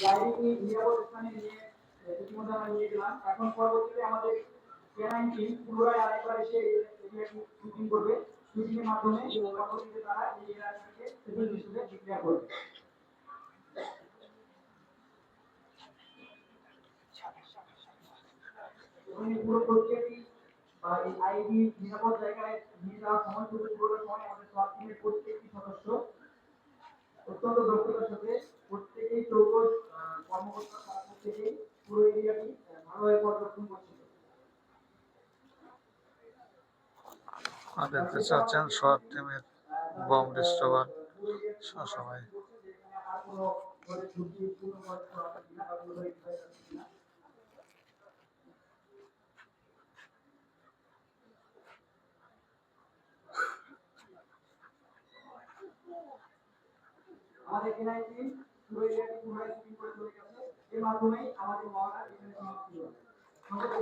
নিরাপদ স্থানে নিয়ে এখন পরবর্তীতে আমাদের পুনরায় আরেকবার এসে তারা এই করবে। পুরো প্রক্রিয়াটি বা নিরাপদ জায়গায় নিয়ে যাওয়ার সময় আমাদের সোয়াট টিমের প্রত্যেকটি সদস্য অত্যন্ত দক্ষতার সাথে প্রত্যেকেই চৌকস কর্মকর্তা তারা প্রত্যেকেই পুরো এরিয়াটি আহ, ভালোভাবে পর্যবেক্ষণ করছিল দেখতে চাচ্ছেন শর্ট টিমের বম আমাদের এনআই পুরো এরিয়াটি করে চলে গেছে। মাধ্যমেই আমাদের মহারাজ এখানে সমাপ্তি ধন্যবাদ